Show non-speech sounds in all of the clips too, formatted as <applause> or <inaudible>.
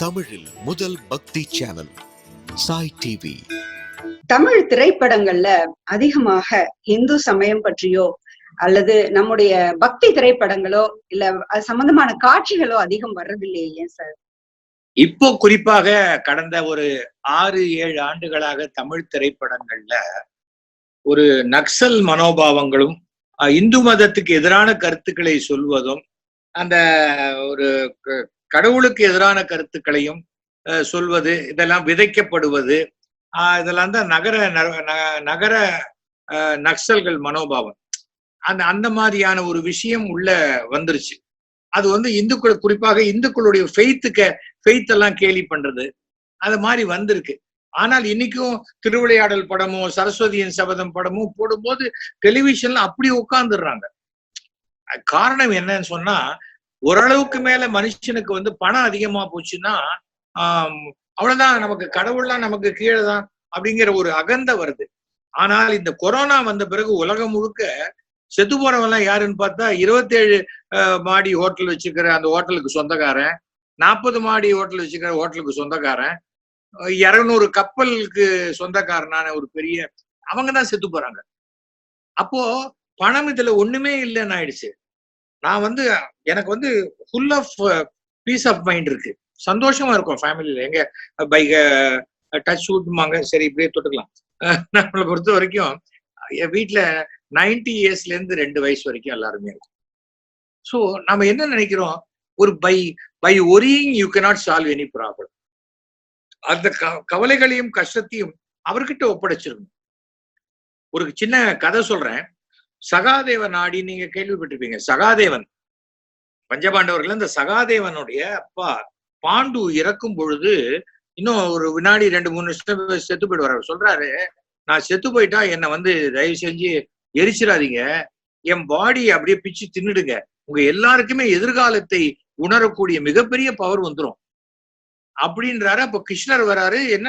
தமிழில் முதல் பக்தி சேனல் சாய் டிவி. தமிழ் திரைப்படங்கள்ல அதிகமாக இந்து சமயம் பற்றியோ அல்லது நம்முடைய பக்தி திரைப்படங்களோ இல்ல அது சம்பந்தமான காட்சிகளோ அதிகம் வர்றதில்லையே ஏன் சார்? இப்போ குறிப்பாக கடந்த ஒரு ஆறு ஏழு ஆண்டுகளாக தமிழ் திரைப்படங்கள்ல ஒரு நக்சல் மனோபாவங்களும் இந்து மதத்துக்கு எதிரான கருத்துக்களை சொல்வதும் அந்த ஒரு கடவுளுக்கு எதிரான கருத்துக்களையும் அஹ், சொல்வது இதெல்லாம் விதைக்கப்படுவது ஆஹ், இதெல்லாம் தான் நகர ந- ந- நகர அஹ், நக்சல்கள் மனோபாவம். அந்த அந்த மாதிரியான ஒரு விஷயம் உள்ள வந்துருச்சு. அது வந்து இந்துக்கள் குறிப்பாக இந்துக்களுடைய ஃபெய்த்துக்கு ஃபெய்த் எல்லாம் கேலி பண்றது அது மாதிரி வந்திருக்கு. ஆனால் இன்னைக்கும் திருவிளையாடல் படமோ சரஸ்வதியின் சபதம் படமோ போடும்போது டெலிவிஷன்ல அப்படி உட்கார்ந்துடுறாங்க. காரணம் என்னன்னு சொன்னா ஓரளவுக்கு மேல மனுஷனுக்கு வந்து பணம் அதிகமா போச்சுன்னா ஆஹ் அவ்வளவுதான் நமக்கு கடவுள்லாம் நமக்கு கீழே தான் அப்படிங்கிற ஒரு அகந்த வருது. ஆனால் இந்த கொரோனா வந்த பிறகு உலகம் முழுக்க செத்து போறவங்க எல்லாம் யாருன்னு பார்த்தா இருபத்தேழு மாடி ஹோட்டல் வச்சிருக்கிற அந்த ஹோட்டலுக்கு சொந்தக்காரன் நாற்பது மாடி ஹோட்டல் வச்சுக்கிற ஹோட்டலுக்கு சொந்தக்காரன் இரநூறு கப்பலுக்கு சொந்தக்காரனான ஒரு பெரிய அவங்க தான் செத்து போறாங்க. அப்போ பணம் இதுல ஒண்ணுமே இல்லைன்னு ஆயிடுச்சு. நான் வந்து எனக்கு வந்து full of peace of mind இருக்கு. சந்தோஷமா இருக்கும் ஃபேமிலியில எங்க பைக்க டச் விட்டுமாங்க சரி இப்படியே தொட்டுக்கலாம். நம்மளை பொறுத்த வரைக்கும் என் வீட்டுல நைன்டி இயர்ஸ்ல இருந்து ரெண்டு வயசு வரைக்கும் எல்லாருமே இருக்கும். ஸோ நம்ம என்ன நினைக்கிறோம்? ஒரு by by worrying you cannot solve any problem அந்த க- கவலைகளையும் கஷ்டத்தையும் அவர்கிட்ட ஒப்படைச்சிருக்கணும். ஒரு சின்ன கதை சொல்றேன். சகாதேவ நாடி நீங்க கேள்விப்பட்டிருப்பீங்க. சகாதேவன். பஞ்சபாண்டவர்கள் இந்த சகாதேவனுடைய அப்பா பாண்டு இறக்கும் பொழுது இன்னும் ஒரு வினாடி ரெண்டு மூணு நிமிஷம் செத்து போயிடுவார். அவர் சொல்றாரு நான் செத்து போயிட்டா என்னை வந்து தயவு செஞ்சு எரிச்சிடாதீங்க. என் பாடி அப்படியே பிச்சு தின்னுடுங்க. உங்க எல்லாருக்குமே எதிர்காலத்தை உணரக்கூடிய மிகப்பெரிய பவர் வந்துரும். அப்படின்றாரு. அப்ப கிருஷ்ணர் வராரு. என்ன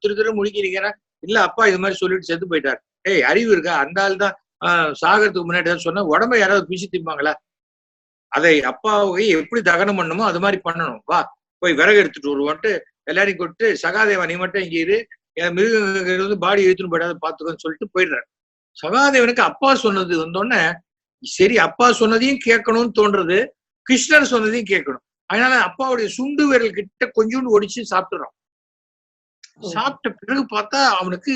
திரு திரு முழிக்கிறீங்கன்னா இல்ல அப்பா இது மாதிரி சொல்லிட்டு செத்து போயிட்டார். ஏய் அறிவு இருக்கா? அந்த ஆள் தான் சாகறதுக்கு முன்னாடி தான் சொன்னா உடம்ப யாராவது பிச்சு திம்பாங்களா? அதை அப்பாவை எப்படி தகனம் பண்ணணுமோ அது மாதிரி பண்ணணும். வா போய் விறகு எடுத்துட்டு வருவோன்ட்டு எல்லாரையும் கூப்பிட்டு சகாதேவா நீ மட்டும் இங்க இரு. என் மிருகங்கள் வந்து பாடி எடுத்துன்னு போயிடாத பாத்துக்கோன்னு சொல்லிட்டு போயிடுறாரு. சகாதேவனுக்கு அப்பா சொன்னது வந்தோடனே சரி அப்பா சொன்னதையும் கேட்கணும்னு தோன்றது கிருஷ்ணர் சொன்னதையும் கேட்கணும். அதனால அப்பாவுடைய சுண்டு விரல் கிட்ட கொஞ்சோண்டு ஒடிச்சு சாப்பிட்டுறான் சாப்பிட்ட பிறகு பார்த்தா அவனுக்கு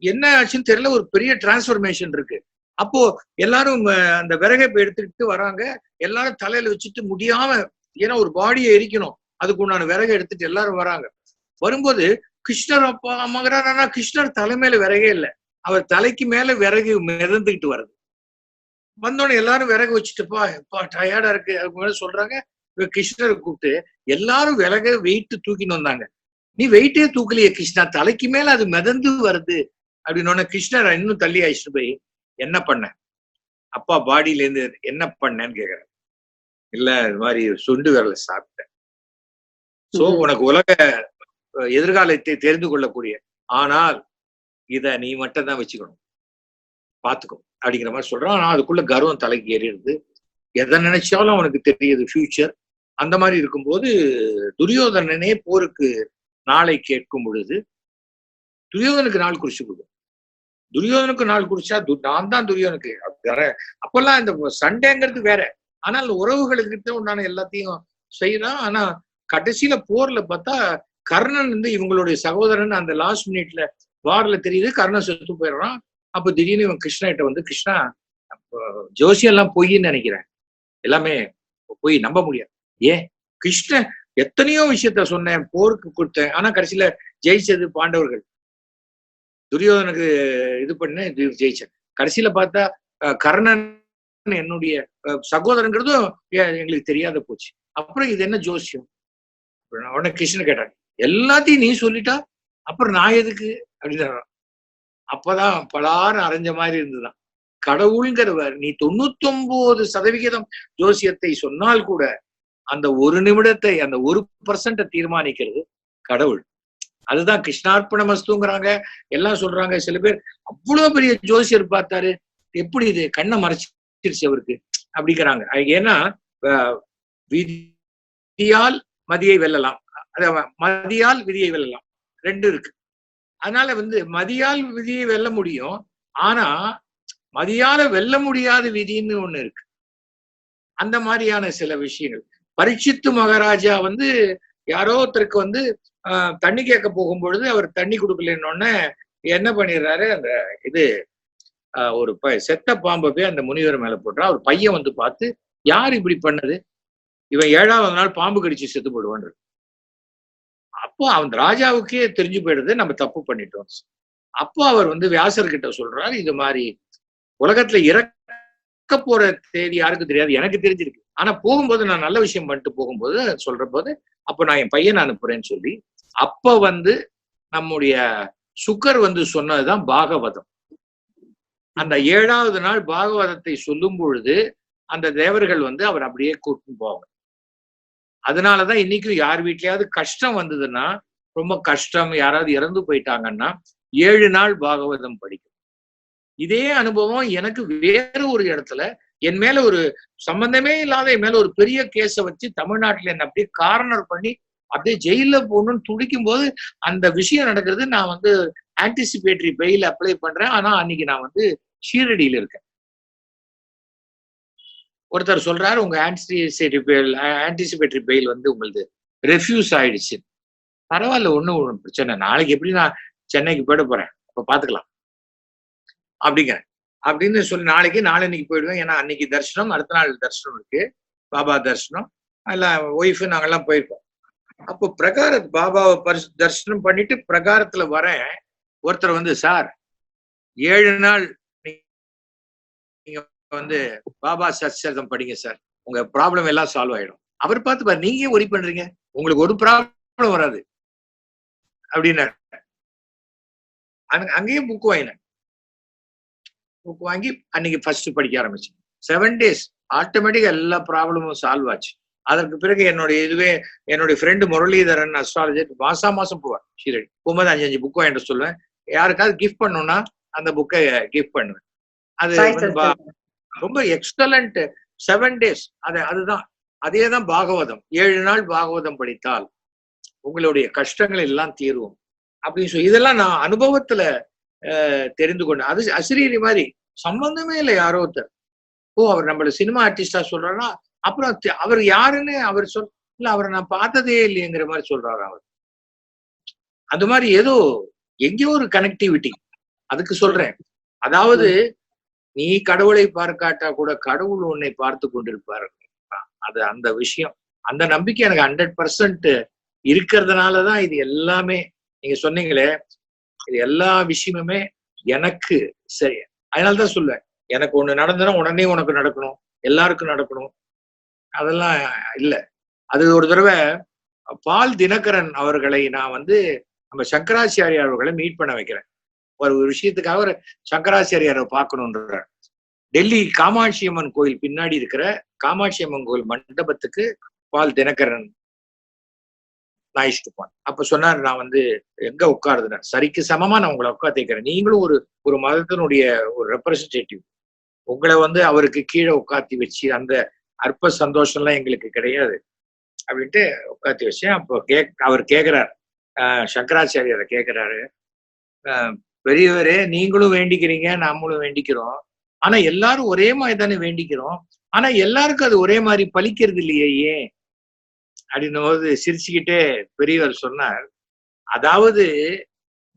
என்ன ஆச்சுன்னு தெரியல ஒரு பெரிய டிரான்ஸ்ஃபர்மேஷன் இருக்கு. அப்போ எல்லாரும் அந்த விறகை எடுத்துக்கிட்டு வராங்க. எல்லாரும் தலையில வச்சுட்டு முடியாம ஏன்னா ஒரு பாடியை எரிக்கணும். அதுக்கு உண்டான விறகை எடுத்துட்டு எல்லாரும் வராங்க. வரும்போது கிருஷ்ணர் அப்பா அம்மாங்கிறாரா கிருஷ்ணர் தலைமையில விறகே இல்லை. அவர் தலைக்கு மேல விறகு மிதந்துகிட்டு வருது. வந்தோடனே எல்லாரும் விறகு வச்சுட்டுப்பா எப்பா டயர்டா இருக்கு. அதுக்கு மேல சொல்றாங்க. கிருஷ்ணரை கூப்பிட்டு எல்லாரும் விறக வெயிட்டு தூக்கின்னு வந்தாங்க. நீ வெயிட்டே தூக்கலையே கிருஷ்ணா. தலைக்கு மேல அது மிதந்து வருது. அப்படின்னு கிருஷ்ணர் இன்னும் தள்ளி ஆயிடுச்சு போய் என்ன பண்ண? அப்பா பாடியில இருந்து என்ன பண்ணேன்னு கேக்குறேன் இல்ல இது மாதிரி சுண்டு விரலை சாப்பிட்டேன். சோ. உனக்கு உலக எதிர்காலத்தை தெரிந்து கொள்ளக்கூடிய ஆனால் இத நீ மட்டும் தான் வச்சுக்கணும். பாத்துக்கோ. அப்படிங்கிற மாதிரி சொல்றான். ஆனா அதுக்குள்ள கர்வம் தலைக்கு ஏறிடுது. எதை நினைச்சாலும் அவனுக்கு தெரியுது ஃபியூச்சர் அந்த மாதிரி இருக்கும்போது துரியோதனனே போருக்கு நாளை கேட்கும் பொழுது துரியோதனுக்கு நாள் குறிச்சு கொடு துரியோதனுக்கு நாள் குறிச்சா து- நான் தான் துரியோனுக்கு வேற அப்பெல்லாம் இந்த சண்டைங்கிறது வேற. ஆனால் உறவுகளுக்கு உண்டான எல்லாத்தையும் செய்யறான் ஆனா கடைசியில போர்ல பார்த்தா கர்ணன் வந்து இவங்களுடைய சகோதரன் அந்த லாஸ்ட் மினிட்ல வார்ல தெரியுது கர்ணன் செத்து போயிடுறான். அப்ப திடீர்னு இவன் கிருஷ்ணகிட்ட வந்து கிருஷ்ணா ஜோசியெல்லாம் எல்லாம் பொய்ன்னு நினைக்கிறேன். எல்லாமே பொய் நம்ப முடியாது. ஏன்? கிருஷ்ணன் எத்தனையோ விஷயத்த சொன்னேன் போருக்கு கொடுத்தேன். ஆனா கடைசியில ஜெயிச்சது பாண்டவர்கள். துரியோதனுக்கு இது பண்ண இது ஜெயிச்சேன் கடைசியில பார்த்தா கர்ணன் என்னுடைய சகோதரங்கிறதும் எங்களுக்கு தெரியாத போச்சு. அப்புறம் இது என்ன ஜோசியம்? உடனே கிருஷ்ணன் கேட்டான் எல்லாத்தையும் நீ சொல்லிட்டா? அப்புறம் நான் எதுக்கு? அப்படின்னு அப்பதான் பலாரம் அரைஞ்ச மாதிரி இருந்துதான் கடவுள்ங்கிறவர் நீ தொண்ணூத்தி ஒன்பது சதவிகிதம் ஜோசியத்தை சொன்னால் கூட அந்த ஒரு நிமிடத்தை அந்த ஒரு பர்சன்ட தீர்மானிக்கிறது கடவுள். அதுதான் கிருஷ்ணார்ப்பண மஸ்துங்கிறாங்க எல்லாம் சொல்றாங்க சில பேர். அவ்வளவு பெரிய ஜோசியர் பார்த்தாரு எப்படி இது கண்ணை மறைச்சிருச்சு அவருக்கு அப்படிங்கிறாங்க. அது ஏன்னா அஹ், விதியால் மதியை வெல்லலாம். அத மதியால் விதியை வெல்லலாம். ரெண்டு இருக்கு. அதனால வந்து மதியால் விதியை வெல்ல முடியும். ஆனா மதியால வெல்ல முடியாத விதின்னு ஒண்ணு இருக்கு. அந்த மாதிரியான சில விஷயங்கள். பரிசித்து மகாராஜா வந்து யாரோ ஒருத்தருக்கு வந்து ஆஹ், தண்ணி கேட்க போகும்பொழுது அவர் தண்ணி கொடுக்கலன்னு என்ன பண்ணிடுறாரு? அந்த இது ஒரு ப- செத்த பாம்பை போய் அந்த முனிவர் மேல போடுறா அவர் பையன் வந்து பார்த்து யார் இப்படி பண்ணது? இவன் ஏழாவது நாள் பாம்பு கடிச்சு செத்து போடுவான் அப்போ அவன் ராஜாவுக்கே தெரிஞ்சு போயிடுது நம்ம தப்பு பண்ணிட்டோம். அப்போ அவர் வந்து வியாசர்கிட்ட சொல்றாரு இது மாதிரி உலகத்துல இறக்க போற தேதி யாருக்கு தெரியாது? எனக்கு தெரிஞ்சிருக்கு. ஆனா போகும்போது நான் நல்ல விஷயம் பண்ணிட்டு போகும்போது சொல்ற போது அப்ப நான் என் பையனை அனுப்புறேன்னு சொல்லி அப்ப வந்து நம்முடைய சுக்கர் வந்து சொன்னதுதான் பாகவதம். அந்த ஏழாவது நாள் பாகவதத்தை சொல்லும் பொழுது அந்த தேவர்கள் வந்து அவர் அப்படியே கூட்டின்னு போவாங்க அதனாலதான் இன்னைக்கும் யார் வீட்லயாவது கஷ்டம் வந்ததுன்னா ரொம்ப கஷ்டம் யாராவது இறந்து போயிட்டாங்கன்னா ஏழு நாள் பாகவதம் படிக்கும். இதே அனுபவம் எனக்கு வேற ஒரு இடத்துல என் மேல ஒரு சம்பந்தமே இல்லாத என் மேல ஒரு பெரிய கேஸை வச்சு தமிழ்நாட்டுல என்ன அப்படியே கார்னர் பண்ணி அப்படியே ஜெயில போகணும்னு துடிக்கும் போது அந்த விஷயம் நடக்கிறது நான் வந்து ஆன்டிசிபேட்டரி பெயில் அப்ளை பண்றேன். ஆனா அன்னைக்கு நான் வந்து ஷீரடியில இருக்கேன். ஒருத்தர் சொல்றாரு உங்க ஆன்டிசிபேட்டரி பெயில் ஆன்டிசிபேட்டரி பெயில் வந்து உங்களது ரெஃப்யூஸ் ஆயிடுச்சு. பரவாயில்ல ஒண்ணும் பிரச்சனை நாளைக்கு எப்படி நான் சென்னைக்கு போயிட போறேன்? அப்ப பாத்துக்கலாம். அப்படிங்கிறேன். அப்படின்னு சொல்லி நாளைக்கு நாளன்னைக்கு போயிடுவேன். ஏன்னா அன்னைக்கு தரிசனம் அடுத்த நாள் தரிசனம் இருக்கு. பாபா தரிசனம். எல்லாம் ஒய்ஃபு நாங்கெல்லாம் போயிருக்கோம். அப்போ பிரகார பாபாவை பரிசு தரிசனம் பண்ணிட்டு பிரகாரத்துல வரேன். ஒருத்தர் வந்து சார் ஏழு நாள் நீங்க வந்து பாபா சச்சரிதம் படிங்க சார். உங்க ப்ராப்ளம் எல்லாம் சால்வ் ஆயிடும். அவர் பார்த்து பாரு நீங்க ஒரி பண்றீங்க? உங்களுக்கு ஒரு ப்ராப்ளம் வராது. அப்படின்னாரு. அங்க- அங்கேயும் புக் வாங்கினேன். புக் வாங்கி அன்னைக்கு ஃபர்ஸ்ட் படிக்க ஆரம்பிச்சேன். செவன் டேஸ் ஆட்டோமேட்டிக்கா எல்லா ப்ராப்ளமும் சால்வ் ஆச்சு. அதற்கு பிறகு என்னுடைய இதுவே என்னுடைய ஃப்ரெண்டு முரளிதரன் அஸ்ட்ராலஜர் மாசா மாசம் போவார் ஷீரடி. போகும்போது அஞ்சு அஞ்சு புக் வாங்கிட்டு சொல்லுவேன். யாருக்காவது கிஃப்ட் பண்ணணும்னா அந்த புக்கை கிஃப்ட் பண்ணுவேன். அது. ரொம்ப எக்ஸலண்ட் செவன் டேஸ் அது அதுதான். அதே தான் பாகவதம். ஏழு நாள் பாகவதம் படித்தால் உங்களுடைய கஷ்டங்கள் எல்லாம் தீரும். அப்படின்னு சொல்லி இதெல்லாம் நான் அனுபவத்துல தெரிந்து கொண்டேன் அது அசிரீரி மாதிரி. சம்பந்தமே இல்லை யாரோ ஒருத்தர். ஓ அவர் நம்மள சினிமா ஆர்டிஸ்டா சொல்றாரா? அப்புறம் அவர் யாருன்னு அவர் சொல் இல்ல அவரை நான் பார்த்ததே இல்லையங்கிற மாதிரி சொல்றாரு அவர். அந்த மாதிரி ஏதோ எங்கேயோ ஒரு கனெக்டிவிட்டி அதுக்கு சொல்றேன். அதாவது நீ கடவுளை பார்க்காட்டா கூட கடவுள் உன்னை பார்த்து கொண்டிருப்பாரு. அது அந்த விஷயம். அந்த நம்பிக்கை எனக்கு ஹண்ட்ரட் பர்சன்ட் இருக்கிறதுனாலதான் இது எல்லாமே. நீங்க சொன்னீங்களே இது எல்லா விஷயமுமே எனக்கு சரி. அதனாலதான் சொல்லுவேன். எனக்கு ஒண்ணு நடந்தனா உடனே உனக்கு நடக்கணும். எல்லாருக்கும் நடக்கணும். அதெல்லாம் இல்ல. அது ஒரு தடவை பால் தினகரன் அவர்களை நான் வந்து நம்ம சங்கராச்சாரியார் அவர்களை மீட் பண்ண வைக்கிறேன். ஒரு விஷயத்துக்காக ஒரு சங்கராச்சாரியாரை பார்க்கணுன்ற டெல்லி காமாட்சி அம்மன் கோயில் பின்னாடி இருக்கிற காமாட்சி அம்மன் கோயில் மண்டபத்துக்கு பால் தினகரன் நான் இஷ்டப்பான் அப்ப சொன்னார் நான் வந்து எங்க உட்காருதுனேன். சரிக்கு சமமா நான் உங்களை உட்காந்துக்கிறேன் நீங்களும் ஒரு ஒரு மதத்தினுடைய ஒரு ரெப்ரசன்டேட்டிவ் உங்களை வந்து அவருக்கு கீழே உட்காத்தி வச்சு அந்த அற்ப சந்தோஷம்லாம் எங்களுக்கு கிடையாது. அப்படின்ட்டு உட்காத்தி வச்சேன் அப்போ கேக் அவர் கேட்கிறார் சங்கராச்சாரியரை கேட்கிறாரு ஆஹ் பெரியவரே நீங்களும் வேண்டிக்கிறீங்க நாமளும் வேண்டிக்கிறோம். ஆனா எல்லாரும் ஒரே மாதிரி தானே வேண்டிக்கிறோம். ஆனா எல்லாருக்கும் அது ஒரே மாதிரி பலிக்கிறது இல்லையே ஏன்? அப்படின்னும் போது சிரிச்சுக்கிட்டே பெரியவர் சொன்னார் அதாவது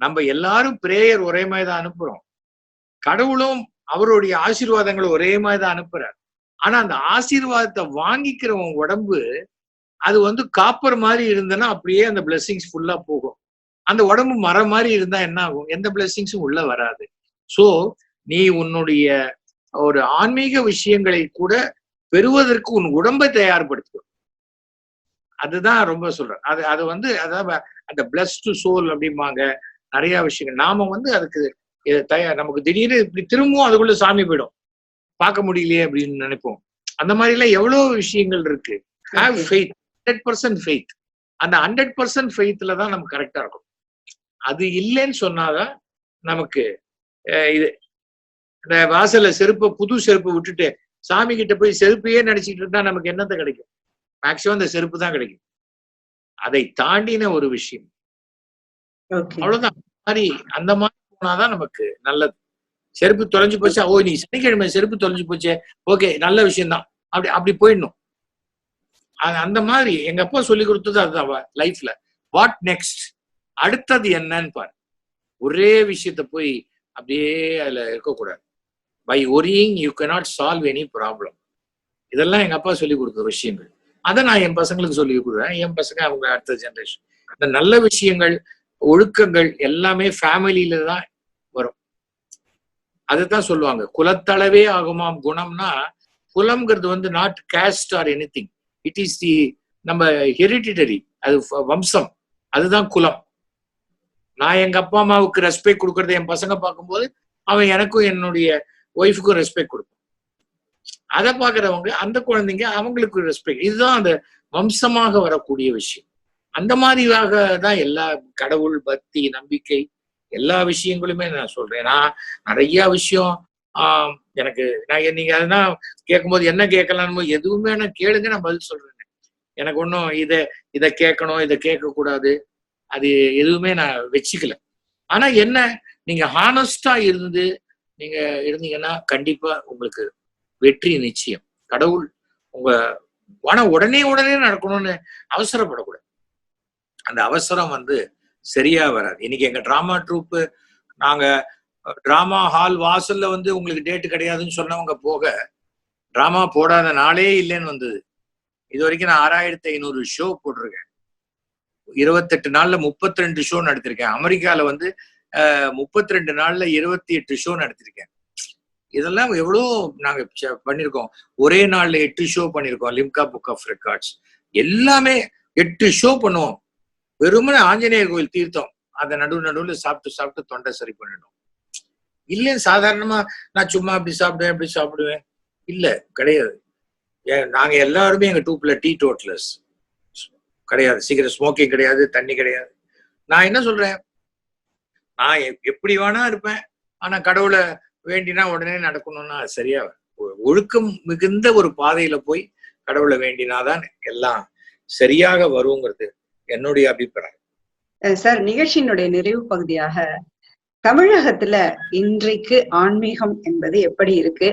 நம்ம எல்லாரும் பிரேயர் ஒரே மாதிரி தான் அனுப்புறோம். கடவுளும் அவருடைய ஆசீர்வாதங்களை ஒரே மாதிரி தான் அனுப்புறார். ஆனா அந்த ஆசீர்வாதத்தை வாங்கிக்கிறவன் உடம்பு அது வந்து காப்பர் மாதிரி இருந்ததுன்னா அப்படியே அந்த பிளெஸ்ஸிங்ஸ் ஃபுல்லா போகும். அந்த உடம்பு மரம் மாதிரி இருந்தா என்ன ஆகும்? எந்த பிளெஸ்ஸிங்ஸும் உள்ள வராது. சோ நீ உன்னுடைய ஒரு ஆன்மீக விஷயங்களை கூட பெறுவதற்கு உன் உடம்பை தயார்படுத்தும். அதுதான் ரொம்ப சொல்றேன். அது அது வந்து அதாவது அந்த பிளஸ் டு சோல் அப்படிம்பாங்க. நிறைய விஷயங்கள். நாம வந்து அதுக்கு தயார் நமக்கு திடீர்னு இப்படி திரும்பவும் அதுக்குள்ள சாமி போயிடும். பார்க்க முடியலையே அப்படின்னு நினைப்போம். அந்த மாதிரி எல்லாம் எவ்வளவு விஷயங்கள் இருக்கு. Have faith hundred percent faith அந்த ஹண்ட்ரட் பர்சன்ட் ஃபெய்த்ல தான் நமக்கு கரெக்டா இருக்கும் அது இல்லைன்னு சொன்னாதான் நமக்கு இது இந்த வாசல்ல செருப்பை புது செருப்பு விட்டுட்டு சாமி கிட்ட போய் செருப்பையே நினைச்சிட்டு இருந்தா நமக்கு என்னத்தை கிடைக்கும்? மேக்சிமம் அந்த செருப்பு தான் கிடைக்கும். அதை தாண்டின ஒரு விஷயம். அவ்வளவுதான். மாதிரி அந்த மாதிரி போனாதான் நமக்கு நல்லது. செருப்பு தொலைஞ்சு போச்சா. ஓ நீ சனிக்கிழமை செருப்பு தொலைஞ்சு போச்சே. ஓகே நல்ல விஷயம்தான் அப்படி அப்படி போயிடணும். அந்த மாதிரி எங்க அப்பா சொல்லி கொடுத்தது அதுதான் லைஃப்ல வாட் நெக்ஸ்ட் அடுத்தது என்னன்னு பாரு. ஒரே விஷயத்த போய் அப்படியே அதுல இருக்கக்கூடாது. By worrying you cannot solve any problem இதெல்லாம் எங்க அப்பா சொல்லி கொடுத்த விஷயங்கள். அதை நான் என் பசங்களுக்கு சொல்லி கொடுக்குறேன். என் பசங்க அவங்க அடுத்த ஜென்ரேஷன் இந்த நல்ல விஷயங்கள் ஒழுக்கங்கள் எல்லாமே ஃபேமிலியில தான் வரும். அதுதான் சொல்லுவாங்க. குலத்தளவே ஆகுமாம் குணம்னா குலம்ங்கிறது வந்து not caste or anything it is the நம்ம ஹெரிடிட்டரி அது வம்சம். அதுதான் குலம். நான் எங்க அப்பா அம்மாவுக்கு ரெஸ்பெக்ட் கொடுக்கறத என் பசங்க பார்க்கும்போது அவன் எனக்கும் என்னுடைய ஒய்ஃபுக்கும் ரெஸ்பெக்ட் கொடுப்பான். அதை பார்க்கறவங்க அந்த குழந்தைங்க அவங்களுக்கு ரெஸ்பெக்ட் இதுதான் அந்த வம்சமாக வரக்கூடிய விஷயம். அந்த மாதிரியாக தான் எல்லா கடவுள் பக்தி நம்பிக்கை எல்லா விஷயங்களுமே நான் சொல்றேன். நான் நிறைய விஷயம் ஆஹ் எனக்கு நான் நீங்க அதெல்லாம் கேட்கும்போது என்ன கேட்கலான்னு எதுவுமே நான் கேளுங்க நான் பதில் சொல்றேன் எனக்கு ஒன்றும் இதை இதை கேட்கணும் இதை கேட்கக்கூடாது. அது எதுவுமே நான் வச்சுக்கல. ஆனா என்ன நீங்க ஹானஸ்டா இருந்து நீங்க இருந்தீங்கன்னா கண்டிப்பா உங்களுக்கு வெற்றி நிச்சயம். கடவுள் உங்க ஆனா உடனே உடனே நடக்கணும்னு அவசரப்படக்கூடாது. அந்த அவசரம் வந்து சரியா வராது. இன்னைக்கு எங்க டிராமா ட்ரூப்பு நாங்க டிராமா ஹால் வாசல்ல வந்து உங்களுக்கு டேட் கிடையாதுன்னு சொன்னவங்க போக டிராமா போடாத நாளே இல்லைன்னு வந்தது. இது வரைக்கும் நான் ஆறாயிரத்தி ஐநூறு ஷோ போட்டிருக்கேன். இருபத்தெட்டு நாள்ல முப்பத்தி ரெண்டு ஷோ நடத்திருக்கேன். அமெரிக்கால வந்து முப்பத்தி ரெண்டு நாள்ல இருபத்தி எட்டு ஷோ நடத்திருக்கேன். இதெல்லாம் எவ்வளோ நாங்க பண்ணியிருக்கோம் ஒரே நாள்ல எட்டு ஷோ பண்ணியிருக்கோம் லிம்கா புக் ஆஃப் ரெக்கார்ட்ஸ் எல்லாமே எட்டு ஷோ பண்ணுவோம். வெறுமனே ஆஞ்சநேயர் கோயில் தீர்த்தம். அதை நடுவு நடுவுல சாப்பிட்டு சாப்பிட்டு தொண்டை சரி பண்ணிடும் இல்ல சாதாரணமா நான் சும்மா அப்படி சாப்பிடுவேன் அப்படி சாப்பிடுவேன். இல்ல கிடையாது. நாங்க எல்லாருமே எங்க டூப்ல டீ டோட்லர்ஸ். கிடையாது. சீக்கிரம் ஸ்மோக்கிங் கிடையாது தண்ணி கிடையாது. நான் என்ன சொல்றேன்? நான் எப்- எப்படி வேணா இருப்பேன். ஆனா கடவுளை வேண்டினா உடனே நடக்கணும்னா அது சரியா ஒழுக்கம் மிகுந்த ஒரு பாதையில போய் கடவுளை வேண்டினாதான் எல்லாம் சரியாக வருங்கிறது என்னுடைய அபிப்பிராயம். சார் நிகழ்ச்சியினுடைய நிறைவு பகுதியாக தமிழகத்துல இன்றைக்கு ஆன்மீகம் என்பது எப்படி இருக்கு?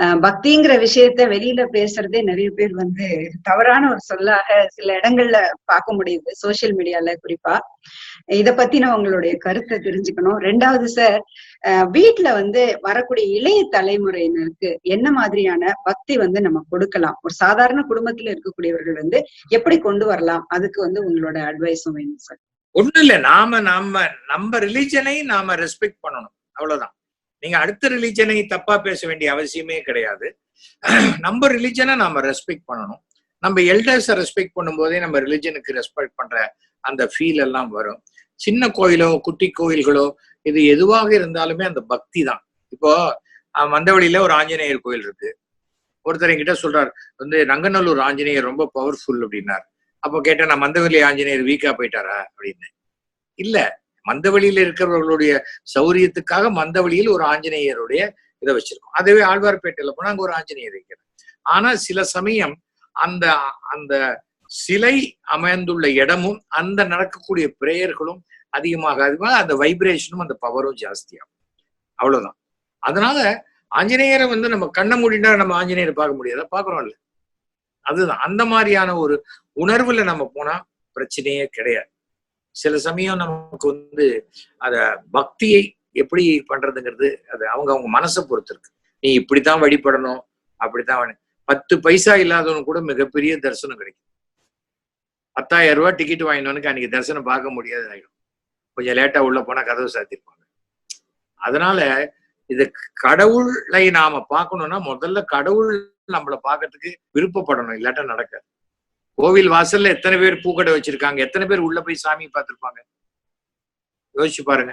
அஹ் பக்திங்கிற விஷயத்த வெளியில பேசுறதே நிறைய பேர் வந்து தவறான ஒரு சொல்லாக சில இடங்கள்ல பார்க்க முடியுது சோசியல் மீடியால குறிப்பா. இத பத்தின உங்களுடைய கருத்தை தெரிஞ்சுக்கணும். ரெண்டாவது சார் வீட்டுல வீட்ல வந்து வரக்கூடிய இளைய தலைமுறையினருக்கு என்ன மாதிரியான பக்தி வந்து நம்ம கொடுக்கலாம்? ஒரு சாதாரண குடும்பத்துல இருக்கக்கூடியவர்கள் வந்து எப்படி கொண்டு வரலாம்? அதுக்கு வந்து உங்களோட அட்வைஸும் வேணும் சார். ஒண்ணும் இல்ல நாம நாம நம்ம ரிலிஜனை நாம ரெஸ்பெக்ட் பண்ணணும். அவ்வளவுதான். நீங்க அடுத்த ரிலிஜனை தப்பா பேச வேண்டிய அவசியமே கிடையாது. நம்ம ரிலிஜனை நாம ரெஸ்பெக்ட் பண்ணணும். நம்ம எல்டர்ஸை ரெஸ்பெக்ட் பண்ணும்போதே நம்ம ரிலிஜனுக்கு ரெஸ்பெக்ட் பண்ற அந்த ஃபீல் எல்லாம் வரும். சின்ன கோயிலோ குட்டி கோயில்களோ இது எதுவாக இருந்தாலுமே அந்த பக்தி தான். இப்போ மந்தவழியில ஒரு ஆஞ்சநேயர் கோயில் இருக்கு. ஒருத்தர் என்கிட்ட சொல்றார் வந்து நங்கநல்லூர் ஆஞ்சநேயர் ரொம்ப பவர்ஃபுல் அப்படின்னார். அப்போ கேட்டேன் நான் மந்தவெளி ஆஞ்சநேயர் வீக்கா போயிட்டாரா? அப்படின்னு. இல்ல. மந்தவெளியில இருக்கிறவர்களுடைய சௌரியத்துக்காக மந்தவெளியில் ஒரு ஆஞ்சநேயருடைய இதை வச்சிருக்கோம். அதுவே ஆழ்வார்பேட்டையில போனா அங்க ஒரு ஆஞ்சநேயர் இருக்கிறார். ஆனா சில சமயம் அந்த அந்த சிலை அமைந்துள்ள இடமும் அந்த நடக்கக்கூடிய பிரேயர்களும் அதிகமாக அதிகமாக அந்த வைப்ரேஷனும் அந்த பவரும் ஜாஸ்தியாகும். அவ்வளவுதான். அதனால ஆஞ்சநேயரை வந்து நம்ம கண்ணை மூடினா நம்ம ஆஞ்சநேயரை பார்க்க முடியாதா. இல்ல. அதுதான். அந்த மாதிரியான ஒரு உணர்வுல நம்ம போனா பிரச்சனையே கிடையாது. சில சமயம் நமக்கு வந்து அத பக்தியை எப்படி பண்றதுங்கிறது அது அவங்க அவங்க மனசை பொறுத்து இருக்கு. நீ இப்படித்தான் வழிபடணும் அப்படித்தான் பத்து பைசா இல்லாதவனுக்கு கூட மிகப்பெரிய தரிசனம் கிடைக்கும். பத்தாயிரம் ரூபாய் டிக்கெட் வாங்கினவனுக்கு அன்னைக்கு தரிசனம் பார்க்க முடியாது ஆயிடும் கொஞ்சம் லேட்டா உள்ள போனா கதவு சாத்திருப்பாங்க. அதனால இது கடவுளை நாம பார்க்கணும்னா முதல்ல கடவுள் நம்மளை பார்க்கறதுக்கு விருப்பப்படணும் இல்லாட்டா நடக்காது. கோவில் வாசல்ல எத்தனை பேர் பூக்கடை வச்சிருக்காங்க? எத்தனை பேர் உள்ள போய் சாமி பார்த்திருப்பாங்க? யோசிச்சு பாருங்க.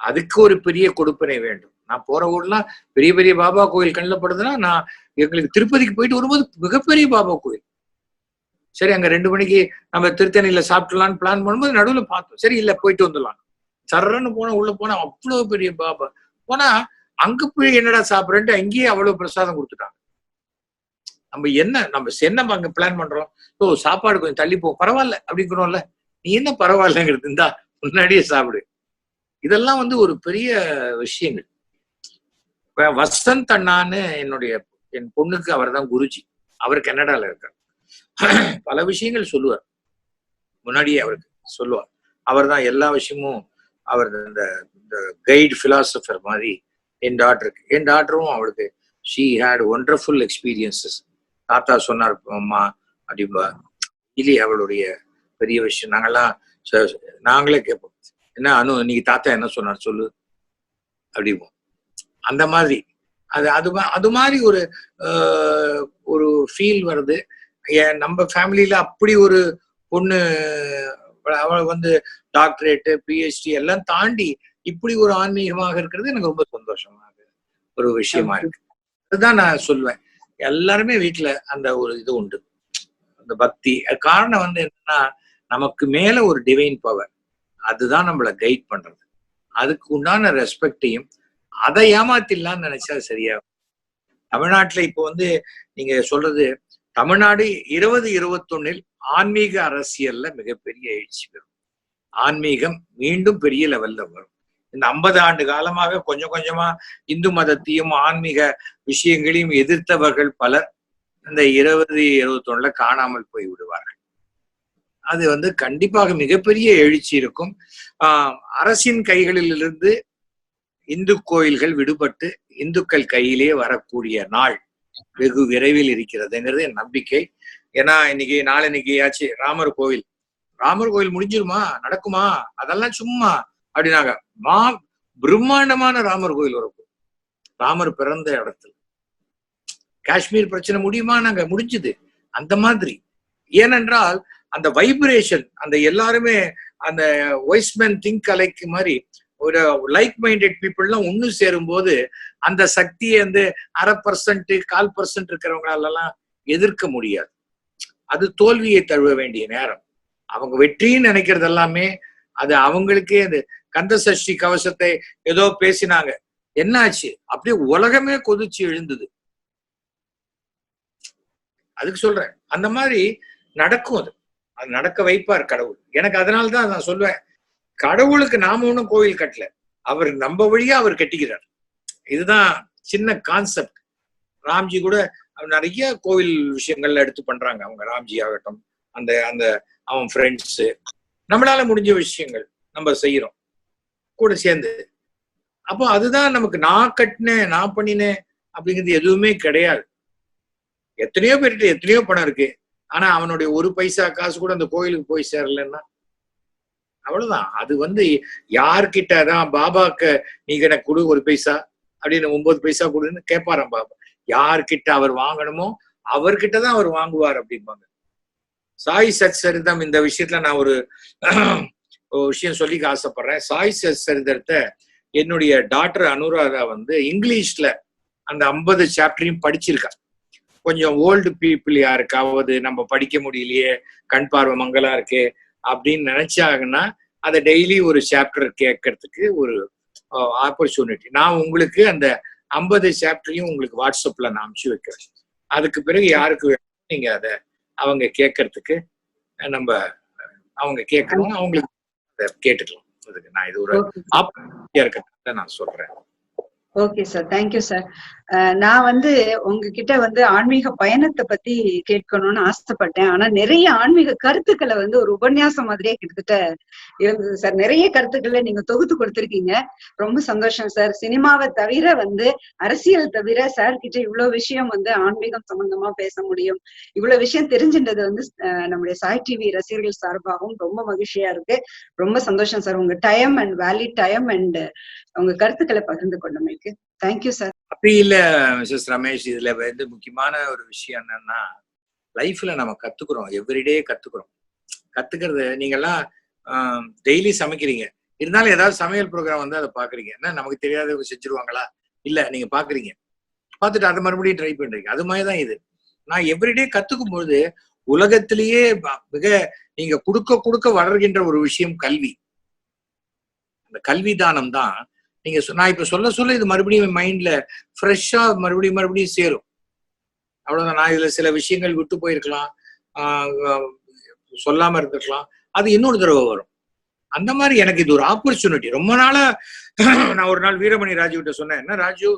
அதுக்கு ஒரு பெரிய கொடுப்பனை வேண்டும். நான் போற ஊர்லாம் பெரிய பெரிய பாபா கோயில் கண்ணில் படுதுன்னா நான் எங்களுக்கு திருப்பதிக்கு போயிட்டு வரும்போது மிகப்பெரிய பாபா கோயில். சரி அங்க ரெண்டு மணிக்கு நம்ம திருத்தணியில சாப்பிடலாம்னு பிளான் பண்ணும்போது நடுவுல பார்த்தோம். சரி இல்ல போயிட்டு வந்துடலாம். சரன்னு போனா உள்ள போனா அவ்வளவு பெரிய பாபா. போனா அங்க போய் என்னடா சாப்பிட்றேன்ட்டு அங்கேயே அவ்வளவு பிரசாதம் கொடுத்துட்டாங்க. நம்ம என்ன நம்ம என்ன அங்க பிளான் பண்றோம்? ஓ சாப்பாடு கொஞ்சம் தள்ளி போ பரவாயில்ல அப்படிங்கிறோம்ல. நீ என்ன பரவாயில்லங்கிறது இருந்தா முன்னாடியே சாப்பிடு. இதெல்லாம் வந்து ஒரு பெரிய விஷயங்கள். வசந்த் அண்ணான்னு என்னுடைய என் பொண்ணுக்கு அவர் தான் குருஜி. அவர் கனடால இருக்கார். பல விஷயங்கள் சொல்லுவார். முன்னாடியே அவருக்கு சொல்லுவார். அவர் தான் எல்லா விஷயமும் அவர் இந்த கைடு பிலாசபர் மாதிரி என் டாக்டருக்கு என் டாக்டரும் அவளுக்கு. ஷீ ஹேட் ஒண்டர்ஃபுல் எக்ஸ்பீரியன்சஸ் தாத்தா சொன்னார் அம்மா அப்படிம்பா இல்லை அவளுடைய பெரிய விஷயம். நாங்கெல்லாம் நாங்களே கேட்போம் என்ன அனு இன்னைக்கு தாத்தா என்ன சொன்னார் சொல்லு? அப்படிம்போம். அந்த மாதிரி அது அது அது மாதிரி ஒரு ஒரு ஃபீல் வருது. நம்ம ஃபேமிலியில அப்படி ஒரு பொண்ணு அவள் வந்து டாக்டரேட்டு பிஹெச்டி எல்லாம் தாண்டி இப்படி ஒரு ஆன்மீகமாக இருக்கிறது எனக்கு ரொம்ப சந்தோஷமா இருக்கு ஒரு விஷயமா இருக்கு. அதுதான் நான் சொல்லுவேன் எல்லாருமே வீட்டுல அந்த ஒரு இது உண்டு. அந்த பக்தி. காரணம் வந்து என்னன்னா நமக்கு மேல ஒரு டிவைன் பவர் அதுதான் நம்மளை கைட் பண்றது. அதுக்கு உண்டான ரெஸ்பெக்டையும் அதை ஏமாத்திடலாம்னு நினைச்சா சரியா தமிழ்நாட்டுல இப்போ வந்து நீங்க சொல்றது தமிழ்நாடு இருபது இருபத்தொன்னில் ஆன்மீக அரசியல்ல மிகப்பெரிய எழுச்சி பெறும். ஆன்மீகம் மீண்டும் பெரிய லெவல்ல வரும். இந்த ஐம்பது ஆண்டு காலமாக கொஞ்சம் கொஞ்சமா இந்து மதத்தையும் ஆன்மீக விஷயங்களையும் எதிர்த்தவர்கள் பலர் இந்த இருபது இருபத்தி ஒண்ணுல காணாமல் போய் விடுவார்கள். அது வந்து கண்டிப்பாக மிகப்பெரிய எழுச்சி இருக்கும். ஆஹ் அரசின் கைகளிலிருந்து இந்து கோயில்கள் விடுபட்டு இந்துக்கள் கையிலே வரக்கூடிய நாள் வெகு விரைவில் இருக்கிறதுங்கிறது என் நம்பிக்கை. ஏன்னா இன்னைக்கு நாளன்னைக்கு ஆச்சு ராமர் கோவில். ராமர் கோவில் முடிஞ்சிருமா? நடக்குமா? அதெல்லாம் சும்மா அப்படின்னாங்க. மா பிரம்மாண்டமான ராமர் கோயில் வரப்போ. ராமர் பிறந்த இடத்துல. காஷ்மீர் பிரச்சனை முடியுமா நாங்க முடிஞ்சுது. அந்த மாதிரி. ஏனென்றால் அந்த வைப்ரேஷன் அந்த எல்லாருமே அந்த வைஸ்மேன் திங்க் அலைக்கு மாதிரி ஒரு லைக் மைண்டட் பீப்புள்லாம் சேரும் சேரும்போது அந்த சக்தியை வந்து அரை பர்சன்ட் கால் பர்சன்ட் இருக்கிறவங்களாலலாம் எதிர்க்க முடியாது. அது தோல்வியை தழுவ வேண்டிய நேரம். அவங்க வெற்றின்னு நினைக்கிறது எல்லாமே அது அவங்களுக்கே அந்த கந்த சஷ்டி கவசத்தை ஏதோ பேசினாங்க. என்னாச்சு? அப்படியே உலகமே கொதிச்சு எழுந்தது. அதுக்கு சொல்றேன். அந்த மாதிரி நடக்கும் அது. அது நடக்க வைப்பார் கடவுள். எனக்கு அதனால்தான் நான் சொல்லுவேன் கடவுளுக்கு நாம ஒன்றும் கோவில் கட்டல. அவர் நம்ம வழியா அவர் கட்டிக்கிறார். இதுதான் சின்ன கான்செப்ட் ராம்ஜி கூட நிறைய கோவில் விஷயங்கள்ல எடுத்து பண்றாங்க. அவங்க ராம்ஜி ஆகட்டும் அந்த அந்த அவன் ஃப்ரெண்ட்ஸ் நம்மளால முடிஞ்ச விஷயங்கள் நம்ம செய்யறோம். கூட சேர்ந்து. அப்போ அதுதான் நமக்கு நான் கட்டினேன் நான் பண்ணினேன் அப்படிங்கிறது எதுவுமே கிடையாது. எத்தனையோ பேர்கிட்ட எத்தனையோ பணம் இருக்கு. ஆனா அவனுடைய ஒரு பைசா காசு கூட அந்த கோயிலுக்கு போய் சேரலன்னா? அவ்வளவுதான். அது வந்து யார்கிட்ட தான் பாபாக்கு நீங்க எனக்கு கொடு ஒரு பைசா அப்படின்னு ஒன்பது பைசா கொடுன்னு கேட்பாராம் பாபா. யார்கிட்ட அவர் வாங்கணுமோ அவர்கிட்ட தான் அவர் வாங்குவார் அப்படிம்பாங்க. சாய் சத் சரிதம் இந்த விஷயத்துல நான் ஒரு ஒரு விஷயம் சொல்லிக்க ஆசைப்படுறேன். சாய் சரிதரத்தை என்னுடைய டாக்டர் அனுராதா வந்து இங்கிலீஷ்ல அந்த ஐம்பது சாப்டரையும் படிச்சிருக்கா. கொஞ்சம் ஓல்டு பீப்புள் யாருக்காவது நம்ம படிக்க முடியலையே கண் பார்வை மங்களா இருக்கு அப்படின்னு நினைச்சாங்கன்னா அதை டெய்லி ஒரு சாப்டர் கேட்கறதுக்கு ஒரு ஆப்பர்ச்சுனிட்டி நான் உங்களுக்கு அந்த ஐம்பது சாப்டரையும் உங்களுக்கு வாட்ஸ்அப்ல நான் அனுப்பிச்சு வைக்கிறேன். அதுக்கு பிறகு யாருக்கு வேணும் நீங்க அதை அவங்க கேட்கறதுக்கு நம்ம அவங்க கேட்கணும் அவங்களுக்கு கேட்டுக்கலாம். அதுக்கு நான் இது ஒரு ஆப்பர்ச்சுனிட்டியா இருக்கிறத நான் சொல்றேன். ஓகே சார் தேங்க்யூ சார் நான் வந்து உங்ககிட்ட வந்து ஆன்மீக பயணத்தை பத்தி கேட்கணும்னு ஆசைப்பட்டேன். ஆனா நிறைய ஆன்மீக கருத்துக்களை வந்து ஒரு உபன்யாசம் மாதிரியே கிட்டத்தட்ட இருந்தது சார். நிறைய கருத்துக்களை நீங்க தொகுத்து கொடுத்துருக்கீங்க. ரொம்ப சந்தோஷம் சார். சினிமாவை தவிர வந்து அரசியல் தவிர சார் கிட்ட இவ்வளவு விஷயம் வந்து ஆன்மீகம் சம்பந்தமா பேச முடியும். இவ்வளவு விஷயம் தெரிஞ்சின்றது வந்து நம்முடைய சாய் டிவி ரசிகர்கள் சார்பாகவும் ரொம்ப மகிழ்ச்சியா இருக்கு. ரொம்ப சந்தோஷம் சார். உங்க டைம் அண்ட் வேலி டைம் அண்ட் உங்க கருத்துக்களை பகிர்ந்து கொண்டமைக்கு. தேங்க்யூ சார் அப்படி இல்ல மிஸ்ஸஸ் ரமேஷ் இதுல வந்து முக்கியமான ஒரு விஷயம் என்னன்னா லைஃப்ல நம்ம கத்துக்கிறோம். எவ்ரிடே கத்துக்கிறோம். கத்துக்கிறது நீங்க எல்லாம் டெய்லி சமைக்கிறீங்க. இருந்தாலும் ஏதாவது சமையல் ப்ரோக்ராம் வந்து அதை பாக்குறீங்க. என்ன நமக்கு தெரியாதவங்க செஞ்சிருவாங்களா? இல்ல நீங்க பாக்குறீங்க. பார்த்துட்டு அதை மறுபடியும் ட்ரை பண்றீங்க. அது மாதிரிதான் இது. நான் எவ்ரிடே கத்துக்கும் பொழுது உலகத்திலேயே மிக நீங்க கொடுக்க கொடுக்க வளர்கின்ற ஒரு விஷயம் கல்வி. அந்த கல்வி தானம் தான் நீங்க நான் இப்ப சொல்ல சொல்ல இது மறுபடியும் மைண்ட்ல ஃப்ரெஷ்ஷா மறுபடியும் மறுபடியும் சேரும். அவ்வளவுதான். நான் இதுல சில விஷயங்கள் விட்டு போயிருக்கலாம். ஆஹ் சொல்லாம இருந்திருக்கலாம். அது இன்னொரு தடவை வரும். அந்த மாதிரி எனக்கு இது ஒரு ஆப்பர்ச்சுனிட்டி ரொம்ப நாளா <clears throat> நான் ஒரு நாள் வீரமணி ராஜு கிட்ட சொன்னேன். என்ன ராஜு?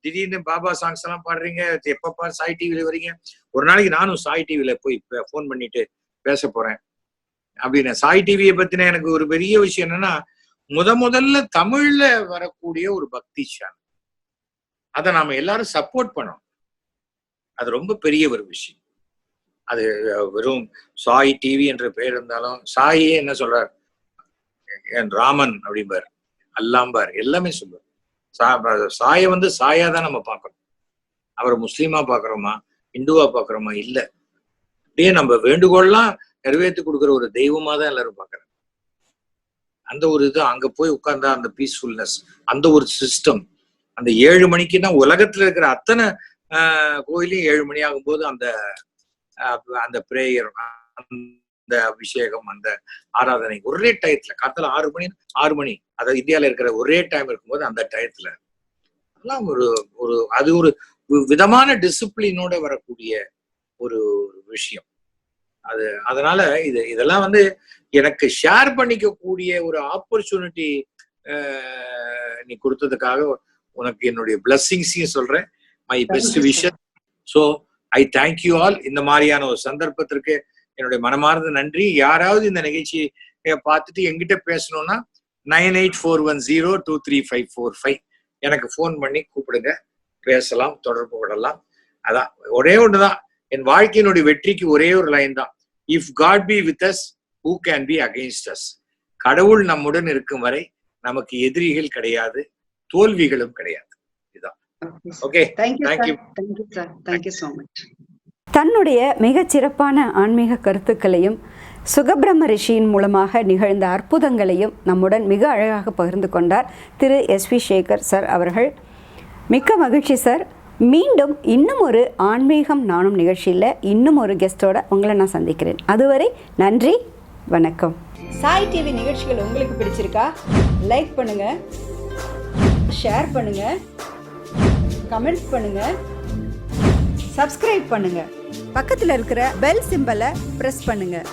திடீர்னு பாபா சாங்ஸ் எல்லாம் பாடுறீங்க. எப்பப்பா சாய் டிவியில வரீங்க ஒரு நாளைக்கு நானும் சாய் டிவியில போய் ஃபோன் பண்ணிட்டு பேச போறேன். அப்படின்னு. சாய் டிவியை பத்தின எனக்கு ஒரு பெரிய விஷயம் என்னன்னா முத முதல்ல தமிழ்ல வரக்கூடிய ஒரு பக்தி சேனல். அதை நாம எல்லாரும் சப்போர்ட் பண்ணணும். அது ரொம்ப பெரிய ஒரு விஷயம். அது வெறும் சாய் டிவி என்ற பெயர் இருந்தாலும் சாயே என்ன சொல்றார்? என் ராமன் அப்படிம்பார். அல்லாம்பார். எல்லாமே சொல்லுவார். சா சாயை வந்து சாயா தான் நம்ம பார்க்கணும். அவரை முஸ்லீமா பாக்குறோமா இந்துவா பார்க்கறோமா? இல்ல. அப்படியே நம்ம வேண்டுகோள்லாம் நிறைவேற்றி கொடுக்குற ஒரு தெய்வமா தான் எல்லாரும் பாக்குறாங்க அந்த ஒரு இது அங்க போய் உட்கார்ந்தா அந்த பீஸ்ஃபுல்னஸ் அந்த ஒரு சிஸ்டம் அந்த ஏழு மணிக்கு தான் உலகத்துல இருக்கிற அத்தனை ஆஹ், கோயிலையும் ஏழு மணி ஆகும்போது அந்த அந்த பிரேயர் அந்த அபிஷேகம் அந்த ஆராதனை ஒரே டயத்துல காத்தால ஆறு மணி ஆறு மணி அதாவது இந்தியால இருக்கிற ஒரே டைம் இருக்கும்போது அந்த டயத்துல அதெல்லாம் ஒரு ஒரு அது ஒரு விதமான டிசிப்ளினோட வரக்கூடிய ஒரு விஷயம். அது அதனால இது இதெல்லாம் வந்து எனக்கு ஷேர் பண்ணிக்க கூடிய ஒரு ஆப்பர்ச்சுனிட்டி நீ கொடுத்ததுக்காக உனக்கு என்னுடைய பிளஸ்ஸிங்ஸையும் சொல்றேன். My best. Wishes so I thank you all இந்த மாதிரியான ஒரு சந்தர்ப்பத்திற்கு என்னுடைய மனமார்ந்த நன்றி. யாராவது இந்த நிகழ்ச்சியை பார்த்துட்டு எங்கிட்ட பேசணும்னா nine eight four one zero two three five four five எனக்கு ஃபோன் பண்ணி கூப்பிடுங்க. பேசலாம் தொடர்பு கொள்ளலாம். அதான் ஒரே ஒண்ணுதான். என் வாழ்க்கையினுடைய வெற்றிக்கு ஒரே ஒரு லைன் தான். If God be with us who can be against us கடவுள் நம்முடன் இருக்கும் வரை நமக்கு எதிரிகள் கிடையாது தோல்விகளும் கிடையாது. Okay thank you Thank sir you. Thank you so much தன்னுடைய மிகச் சிறப்பான ஆன்மீக கருத்துக்களையும் சுகபிரம்ம ரிஷியின் மூலமாக நிகழ்ந்த அற்புதங்களையும் நம்முடன் மிக அழகாக பகிர்ந்து கொண்டார் திரு எஸ் வி சேகர் சார் அவர்கள். மிக்க மகிழ்ச்சி சார். மீண்டும் இன்னும் ஒரு ஆன்மீகம் நானும் நிகழ்ச்சியில் இன்னும் ஒரு கெஸ்ட்டோட உங்களை நான் சந்திக்கிறேன். அதுவரை நன்றி வணக்கம். சாய் டிவி நிகழ்ச்சிகள் உங்களுக்கு பிடிச்சிருக்கா? லைக் பண்ணுங்க ஷேர் பண்ணுங்க கமெண்ட்ஸ் பண்ணுங்க சப்ஸ்கிரைப் பண்ணுங்க. பக்கத்தில் இருக்கிற பெல் சிம்பலை ப்ரெஸ் பண்ணுங்கள்